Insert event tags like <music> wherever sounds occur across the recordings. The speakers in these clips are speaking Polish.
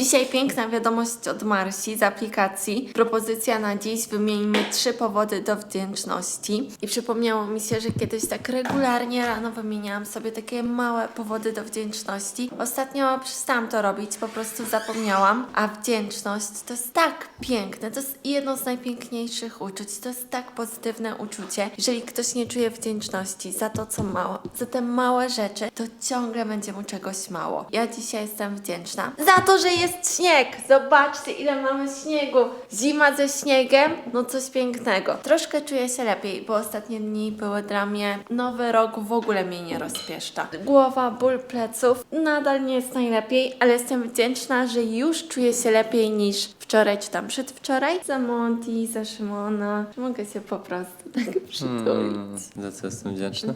Dzisiaj piękna wiadomość od Marsi z aplikacji. Propozycja na dziś wymieńmy trzy powody do wdzięczności. I przypomniało mi się, że kiedyś tak regularnie rano wymieniałam sobie takie małe powody do wdzięczności. Ostatnio przestałam to robić, po prostu zapomniałam. A wdzięczność to jest tak piękne, to jest jedno z najpiękniejszych uczuć. To jest tak pozytywne uczucie. Jeżeli ktoś nie czuje wdzięczności za to, co mało, za te małe rzeczy, to ciągle będzie mu czegoś mało. Ja dzisiaj jestem wdzięczna za to, że jest śnieg. Zobaczcie, ile mamy śniegu. Zima ze śniegiem, no coś pięknego. Troszkę czuję się lepiej, bo ostatnie dni były dla mnie nowy rok w ogóle mnie nie rozpieszcza. Głowa, ból pleców, nadal nie jest najlepiej, ale jestem wdzięczna, że już czuję się lepiej niż wczoraj czy tam przedwczoraj. Za Monty, za Szymona. Mogę się po prostu tak przytulić. Mm, za co jestem wdzięczny?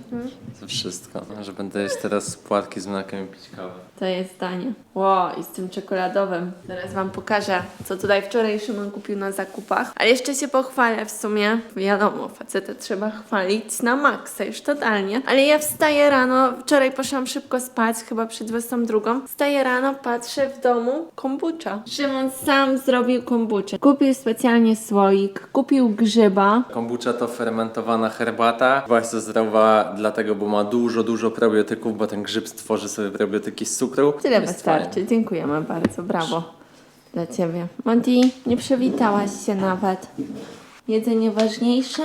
Za wszystko. Że będę jeść teraz płatki z mlekiem i pić kawę. To jest danie. Ło, i z tym czekoladowym. Zaraz Wam pokażę, co tutaj wczoraj Szymon kupił na zakupach. Ale jeszcze się pochwalę w sumie. Wiadomo, facetę trzeba chwalić na maksa, już totalnie. Ale ja wstaję rano, wczoraj poszłam szybko spać, chyba przed 22. Wstaję rano, patrzę w domu, kombucha. Szymon sam zrobił kombuczę. Kupił specjalnie słoik, kupił grzyba. Kombucha to fermentowana herbata. Właśnie zdrowa dlatego, bo ma dużo, dużo probiotyków, bo ten grzyb stworzy sobie probiotyki z cukru. Tyle Jest wystarczy. fajnie. Dziękujemy bardzo. Brawo dla Ciebie. Monty, nie przywitałaś się nawet. Jedzenie ważniejsze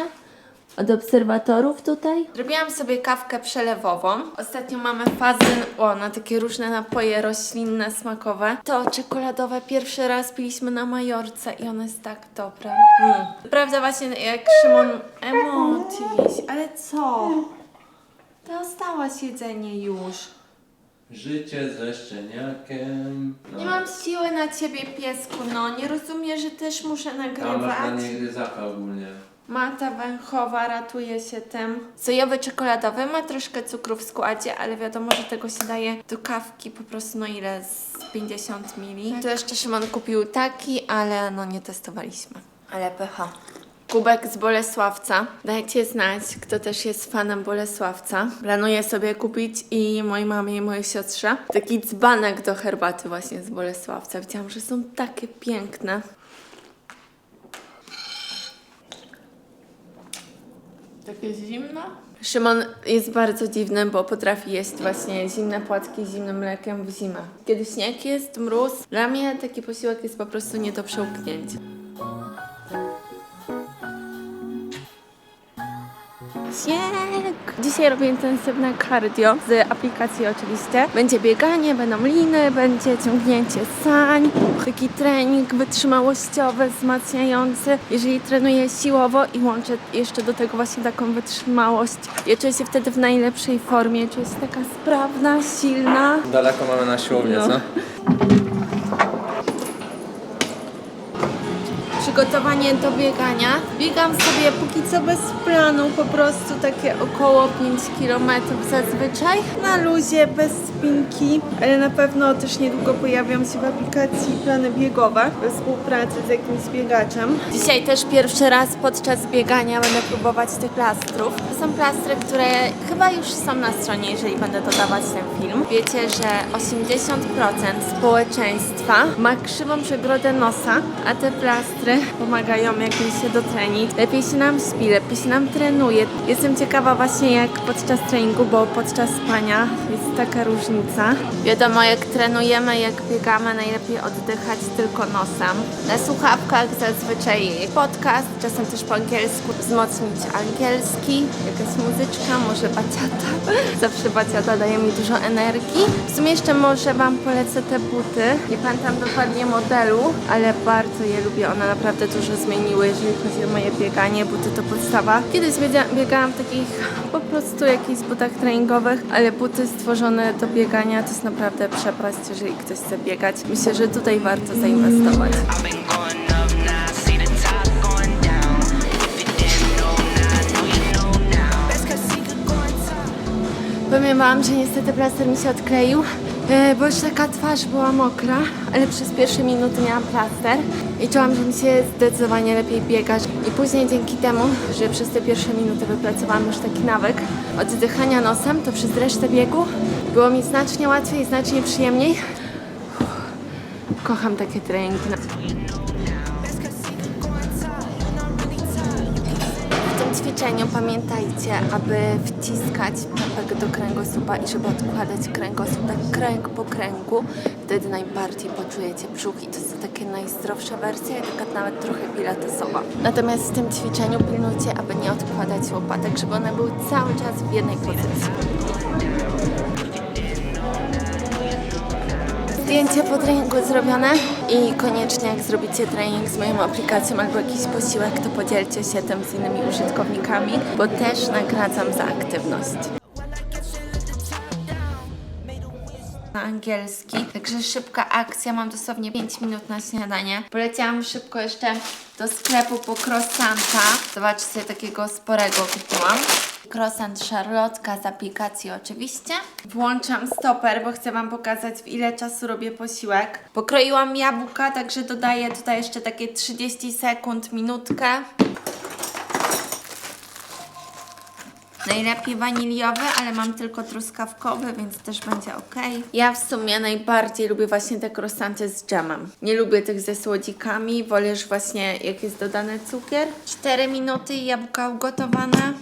od obserwatorów tutaj? Zrobiłam sobie kawkę przelewową. Ostatnio mamy fazę o, na takie różne napoje roślinne, smakowe. To czekoladowe pierwszy raz piliśmy na Majorce i ono jest tak dobre. Mm. Prawda właśnie jak Szymon... Emotis, ale co? Dostałaś jedzenie już. Życie ze szczeniakiem. No. Nie mam siły na ciebie, piesku, no. Nie rozumiesz, że też muszę A masz na nagrywać. nie gryzaka ogólnie. Mata węchowa ratuje się tym. Sojowy czekoladowy ma troszkę cukru w składzie, ale wiadomo, że tego się daje do kawki po prostu, no ile? Z 50 ml. To jeszcze Szymon kupił taki, ale no nie testowaliśmy. Ale pycha. Kubek z Bolesławca. Dajcie znać, kto też jest fanem Bolesławca. Planuję sobie kupić i mojej mamie i mojej siostrze taki dzbanek do herbaty właśnie z Bolesławca. Widziałam, że są takie piękne. Takie zimne? Szymon jest bardzo dziwny, bo potrafi jeść właśnie zimne płatki z zimnym mlekiem w zimę. Kiedy śnieg jest, mróz, dla mnie taki posiłek jest po prostu nie do przełknięcia. Śnieg! Dzisiaj robię intensywne cardio z aplikacji oczywiście. Będzie bieganie, będą liny, będzie ciągnięcie sań, taki trening wytrzymałościowy, wzmacniający. Jeżeli trenuję siłowo i łączę jeszcze do tego właśnie taką wytrzymałość, ja czuję się wtedy w najlepszej formie, czuję się taka sprawna, silna. Daleko mamy na siłownię, No. co? Przygotowanie do biegania. Biegam sobie póki co bez planu, po prostu takie około 5 km zazwyczaj. Na luzie, bez spinki, ale na pewno też niedługo pojawią się w aplikacji plany biegowe we współpracy z jakimś biegaczem. Dzisiaj też pierwszy raz podczas biegania będę próbować tych plastrów. To są plastry, które chyba już są na stronie, jeżeli będę dodawać ten film. Wiecie, że 80% społeczeństwa ma krzywą przegrodę nosa, a te plastry pomagają jakimś się dotlenić. Lepiej się nam śpi, lepiej się nam trenuje. Jestem ciekawa właśnie jak podczas treningu, bo podczas spania jest taka różnica. Wiadomo, jak trenujemy, jak biegamy, najlepiej oddychać tylko nosem. Na słuchawkach zazwyczaj podcast, czasem też po angielsku, wzmocnić angielski, jakaś muzyczka, może baciata. <laughs> Zawsze baciata daje mi dużo energii. W sumie jeszcze może Wam polecę te buty. Nie pamiętam dokładnie modelu, ale bardzo je lubię. One naprawdę dużo zmieniły, jeżeli chodzi o moje bieganie. Buty to podstawa. Kiedyś biega- biegałam w takich po prostu jakichś butach treningowych, ale buty stworzone do biegania to jest naprawdę przepaść, jeżeli ktoś chce biegać. Myślę, że tutaj warto zainwestować. Powiem Wam, że niestety plaster mi się odkleił, bo już taka twarz była mokra, ale przez pierwsze minuty miałam plaster i czułam, że mi się zdecydowanie lepiej biegać. I później dzięki temu, że przez te pierwsze minuty wypracowałam już taki nawyk oddychania nosem, to przez resztę biegu było mi znacznie łatwiej znacznie przyjemniej. Kocham takie treningi. Ćwiczeniu pamiętajcie, aby wciskać pępek do kręgosłupa i żeby odkładać kręgosłup kręg po kręgu. Wtedy najbardziej poczujecie brzuch i to jest takie najzdrowsza wersja i taka nawet trochę pilatesowa. Natomiast w tym ćwiczeniu pilnujcie, aby nie odkładać łopatek, żeby one były cały czas w jednej pozycji. Zdjęcie po treningu zrobione i koniecznie jak zrobicie trening z moją aplikacją albo jakiś posiłek, to podzielcie się tym z innymi użytkownikami, bo też nagradzam za aktywność. Na angielski, także szybka akcja, mam dosłownie 5 minut na śniadanie. Poleciałam szybko jeszcze do sklepu po croissanta. Zobaczcie, sobie takiego sporego kupiłam. Croissant szarlotka z aplikacji oczywiście. Włączam stoper, bo chcę Wam pokazać w ile czasu robię posiłek. Pokroiłam jabłka, także dodaję tutaj jeszcze takie 30 sekund, minutkę. Najlepiej waniliowy, ale mam tylko truskawkowy, więc też będzie ok. Ja w sumie najbardziej lubię właśnie te croissanty z dżemem. Nie lubię tych ze słodzikami, wolę już właśnie jak jest dodany cukier. 4 minuty i jabłka ugotowane.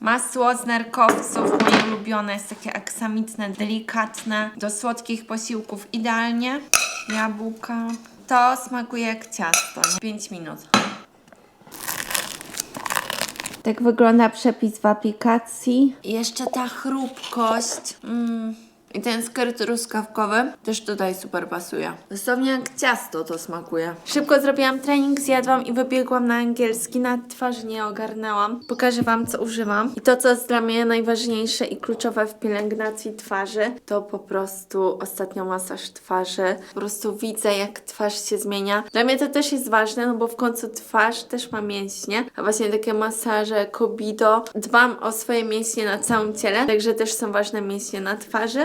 Masło z nerkowców, moje ulubione, jest takie aksamitne, delikatne, do słodkich posiłków idealnie. Jabłka. To smakuje jak ciasto. 5 minut. Tak wygląda przepis w aplikacji. Jeszcze ta chrupkość. Mm. I ten sker truskawkowy też tutaj super pasuje. Dosłownie jak ciasto to smakuje. Szybko zrobiłam trening, zjadłam i wybiegłam na angielski. Na twarzy nie ogarnęłam. Pokażę Wam, co używam. I to, co jest dla mnie najważniejsze i kluczowe w pielęgnacji twarzy, to po prostu ostatnio masaż twarzy. Po prostu widzę, jak twarz się zmienia. Dla mnie to też jest ważne, no bo w końcu twarz też ma mięśnie. A właśnie takie masaże, kobido. Dbam o swoje mięśnie na całym ciele, także też są ważne mięśnie na twarzy.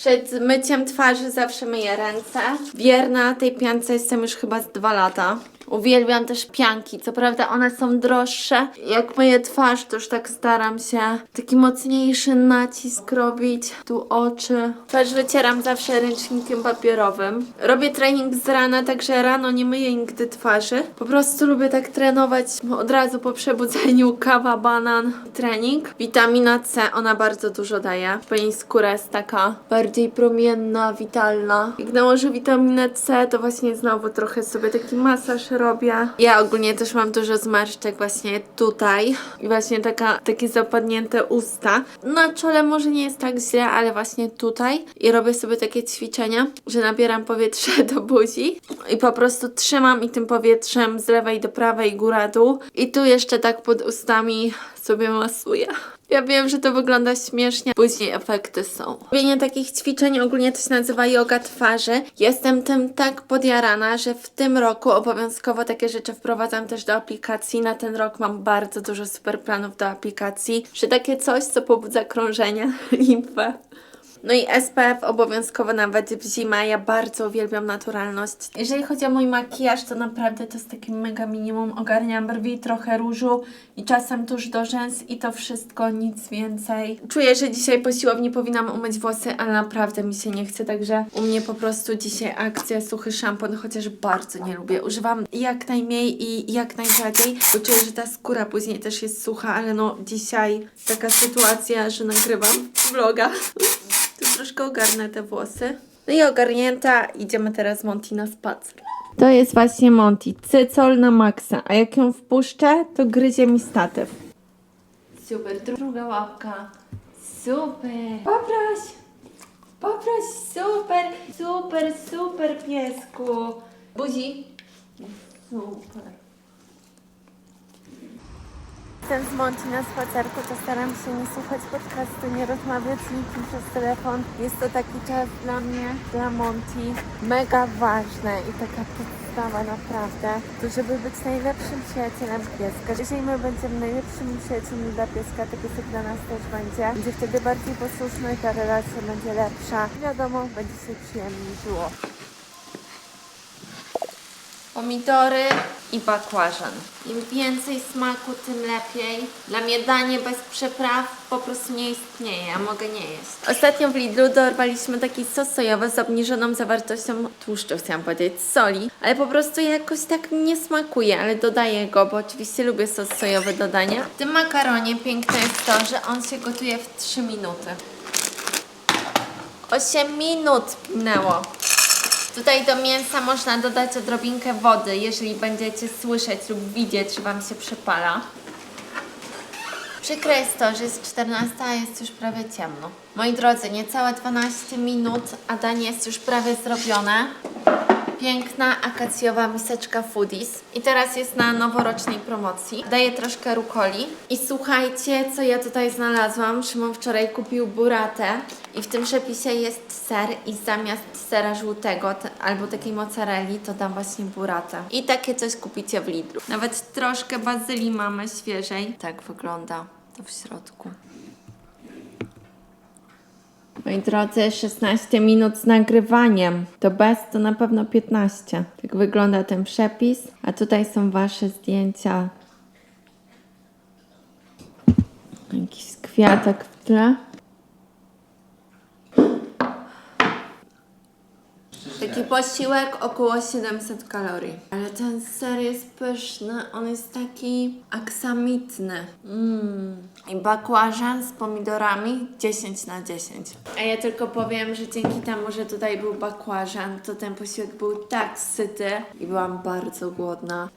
Przed myciem twarzy zawsze myję ręce. Wierna tej piance jestem już chyba z dwa lata. Uwielbiam też pianki. Co prawda one są droższe. Jak myję twarz, to już tak staram się taki mocniejszy nacisk robić. Tu oczy. Twarz wycieram zawsze ręcznikiem papierowym. Robię trening z rana, także rano nie myję nigdy twarzy. Po prostu lubię tak trenować od razu po przebudzeniu. <laughs> Kawa, banan, trening. Witamina C, ona bardzo dużo daje. Jej skóra jest taka bardziej promienna, witalna. Jak nałożę witaminę C, to właśnie znowu trochę sobie taki masaż robię. Ja ogólnie też mam dużo zmarszczek właśnie tutaj. I właśnie taka, takie zapadnięte usta. Na czole może nie jest tak źle, ale właśnie tutaj. I robię sobie takie ćwiczenia, że nabieram powietrze <laughs> do buzi i po prostu trzymam i tym powietrzem z lewej do prawej, góra, dół. I tu jeszcze tak pod ustami sobie masuję. Ja wiem, że to wygląda śmiesznie, później efekty są. Robienie takich ćwiczeń ogólnie to się nazywa yoga twarzy. Jestem tym tak podjarana, że w tym roku obowiązkowo takie rzeczy wprowadzam też do aplikacji. Na ten rok mam bardzo dużo super planów do aplikacji, że takie coś, co pobudza krążenie, <laughs> limfę. No i SPF obowiązkowo nawet w zimę. Ja bardzo uwielbiam naturalność. Jeżeli chodzi o mój makijaż, to naprawdę to jest takie mega minimum. Ogarniam brwi, trochę różu i czasem tuż do rzęs i to wszystko, nic więcej. Czuję, że dzisiaj po siłowni powinnam umyć włosy, ale naprawdę mi się nie chce, także u mnie po prostu dzisiaj akcja suchy szampon, chociaż bardzo nie lubię. Używam jak najmniej i jak najrzadziej, bo czuję, że ta skóra później też jest sucha, ale no dzisiaj taka sytuacja, że nagrywam vloga. Tu troszkę ogarnę te włosy. No i ogarnięta, idziemy teraz Monty na spacer. To jest właśnie Monty, cycol na maksa, a jak ją wpuszczę, to gryzie mi statyw. Super, druga łapka. Super. Poproś. Poproś, super, super, super piesku. Buzi. Super. Jestem z Monty na spacerku, to staram się nie słuchać podcastu, nie rozmawiać z nikim przez telefon. Jest to taki czas dla mnie, dla Monty, mega ważne i taka podstawa naprawdę, to żeby być najlepszym przyjacielem pieska. Jeżeli my będziemy najlepszymi przyjaciółmi dla pieska, to piesek dla nas też będzie. Będzie wtedy bardziej posłuszny, ta relacja będzie lepsza. Wiadomo, będzie się przyjemniej żyło. Pomidory, i bakłażan. Im więcej smaku, tym lepiej. Dla mnie danie bez przypraw po prostu nie istnieje, ja mogę nie jeść. Ostatnio w Lidlu dorwaliśmy taki sos sojowy z obniżoną zawartością tłuszczu, chciałam powiedzieć, soli, ale po prostu jakoś tak nie smakuje, ale dodaję go, bo oczywiście lubię sos sojowy dodania. W tym makaronie piękne jest to, że on się gotuje w 3 minuty. 8 minut minęło. Tutaj do mięsa można dodać odrobinkę wody, jeżeli będziecie słyszeć lub widzieć, że Wam się przypala. Przykre jest to, że jest 14, a jest już prawie ciemno. Moi drodzy, niecałe 12 minut, a danie jest już prawie zrobione. Piękna akacjowa miseczka Foodies. I teraz jest na noworocznej promocji. Daję troszkę rukoli. I słuchajcie, co ja tutaj znalazłam. Szymon wczoraj kupił buratę i w tym przepisie jest ser i zamiast sera żółtego te, albo takiej mozzarelli to dam właśnie buratę. I takie coś kupicie w Lidlu. Nawet troszkę bazylii mamy świeżej. Tak wygląda to w środku. Moi drodzy, 16 minut z nagrywaniem. To bez, to na pewno 15. Tak wygląda ten przepis. A tutaj są Wasze zdjęcia. Jakiś kwiatek w tle. Taki posiłek około 700 kalorii. Ale ten ser jest pyszny, on jest taki aksamitny. Mm. I bakłażan z pomidorami 10 na 10. A ja tylko powiem, że dzięki temu, że tutaj był bakłażan, to ten posiłek był tak syty i byłam bardzo głodna.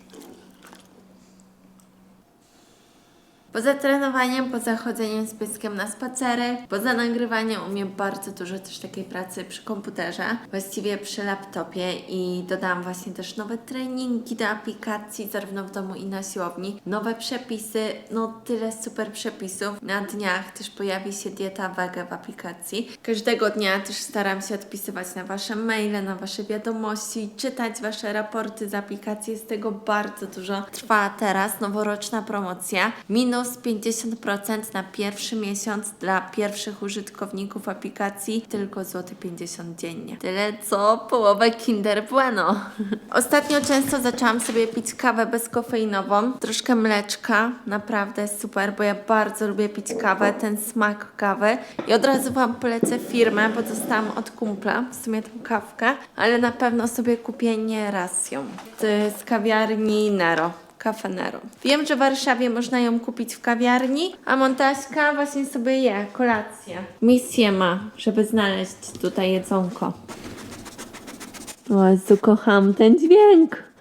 Poza trenowaniem, poza chodzeniem z pieskiem na spacery, poza nagrywaniem u mnie bardzo dużo też takiej pracy przy komputerze, właściwie przy laptopie i dodałam właśnie też nowe treningi do aplikacji, zarówno w domu i na siłowni, nowe przepisy, no tyle super przepisów. Na dniach też pojawi się dieta wege w aplikacji. Każdego dnia też staram się odpisywać na Wasze maile, na Wasze wiadomości, czytać Wasze raporty z aplikacji, jest tego bardzo dużo. Trwa teraz noworoczna promocja, minus 50% na pierwszy miesiąc dla pierwszych użytkowników aplikacji, tylko złoty 50 dziennie. Tyle co połowę Kinder Bueno. <laughs> Ostatnio często zaczęłam sobie pić kawę bezkofeinową, troszkę mleczka, naprawdę super, bo ja bardzo lubię pić kawę, ten smak kawy i od razu Wam polecę firmę, bo dostałam od kumpla w sumie tą kawkę, ale na pewno sobie kupię nie raz ją. Jest kawiarni Nero. Wiem, że w Warszawie można ją kupić w kawiarni, a Montaśka właśnie sobie je kolację. Misję ma, żeby znaleźć tutaj jedzonko. O Jezu, kocham ten dźwięk.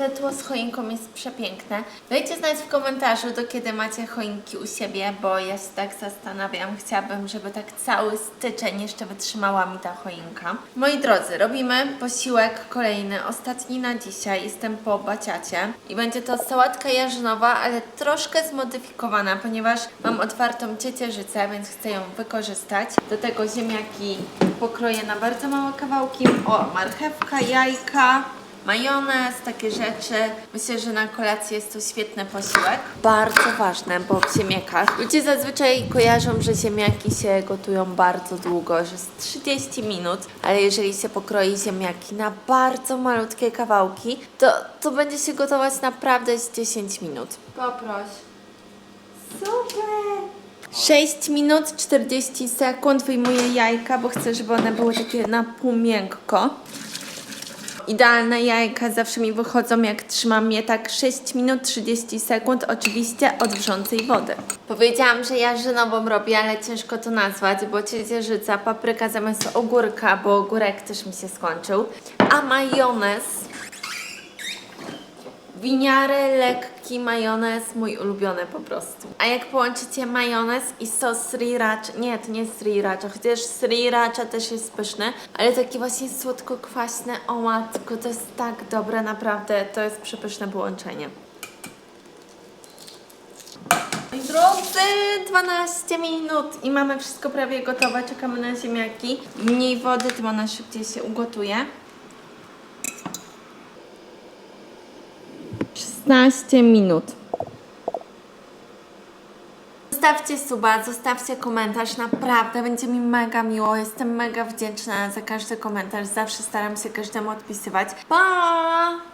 Te tło z choinką jest przepiękne. Dajcie znać w komentarzu, do kiedy macie choinki u siebie, bo ja się tak zastanawiam. Chciałabym, żeby tak cały styczeń jeszcze wytrzymała mi ta choinka. Moi drodzy, robimy posiłek kolejny, ostatni na dzisiaj. Jestem po baciacie i będzie to sałatka jarzynowa, ale troszkę zmodyfikowana, ponieważ mam otwartą ciecierzycę, więc chcę ją wykorzystać. Do tego ziemniaki pokroję na bardzo małe kawałki. O, marchewka, jajka, majonez, takie rzeczy. Myślę, że na kolację jest to świetny posiłek. Bardzo ważne, bo w ziemniakach ludzie zazwyczaj kojarzą, że ziemniaki się gotują bardzo długo, że jest 30 minut, ale jeżeli się pokroi ziemniaki na bardzo malutkie kawałki, to, to będzie się gotować naprawdę z 10 minut. Poproś. Super! 6 minut 40 sekund wyjmuję jajka, bo chcę, żeby one były takie na pół miękko. Idealne jajka zawsze mi wychodzą, jak trzymam je tak 6 minut 30 sekund, oczywiście od wrzącej wody. Powiedziałam, że jarzynową robię, ale ciężko to nazwać, bo ciecierzyca, papryka zamiast ogórka, bo ogórek też mi się skończył, a majonez Winiary, lekki majonez, mój ulubiony po prostu. A jak połączycie majonez i sos sriracha, nie, to nie sriracha, chociaż sriracha też jest pyszny, ale taki właśnie słodko-kwaśny, o matko, to jest tak dobre, naprawdę, to jest przepyszne połączenie. Drodzy, 12 minut i mamy wszystko prawie gotowe, czekamy na ziemniaki. Mniej wody, tym ona szybciej się ugotuje. 16 minut. Zostawcie suba, zostawcie komentarz, naprawdę będzie mi mega miło. Jestem mega wdzięczna za każdy komentarz. Zawsze staram się każdemu odpisywać. Pa!